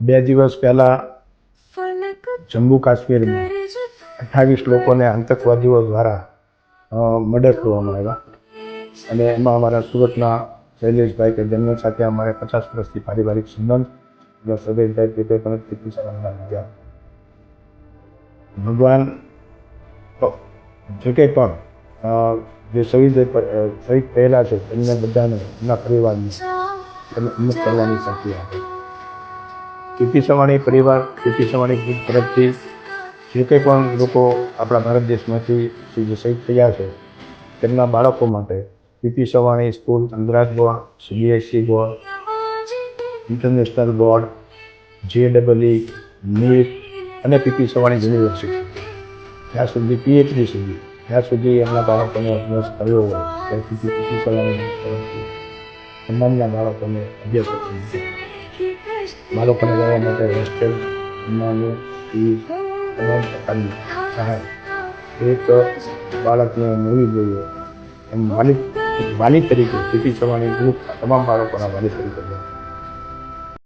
બે દિવસ પહેલાં જમ્મુ કાશ્મીરમાં અઠ્ઠાવીસ લોકોને આતંકવાદીઓ દ્વારા મર્ડર કરવામાં આવ્યા. અને એમાં અમારા સુરતના શૈલેષભાઈ કે જેમની સાથે અમારે પચાસ વર્ષથી પારિવારિક સંબંધ અને શૈલેષભાઈ પોતે પણ લીધા. ભગવાન તો જે કંઈ પણ જે શહીદ શહીદ થયેલા છે એમને બધાને એમના પરિવારને હિંમત કરવાની શક્તિ આપે. કીર્તિ સવાણી પરિવાર, કીર્તિ સવાણી ગ્રુપ તરફથી જે કંઈ પણ લોકો આપણા ભારત દેશમાંથી જે શહીદ થયા છે, તેમના બાળકો માટે Kirti Savani school અંદરાજ board CBSE board, international board, જે ડબલઈ નીટ અને પીપી સવાણી યુનિવર્સિટી. ત્યાં સુધી પીએચડી સુધી, ત્યાં સુધી એમના બાળકોને અભ્યાસ કર્યો હોય ત્યાં સુધી પીપી સવાણી તમામના બાળકોને અભ્યાસ છે બાળકોને જવા માટે હોસ્ટેલ જમવાનું ફી તમામ પ્રકારની સહાય. એક બાળકને મળવી જોઈએ. એમ વાલી વાલી તરીકે સ્થિતિ સવાની ગ્રુપ તમામ બાળકોના વાલી તરીકે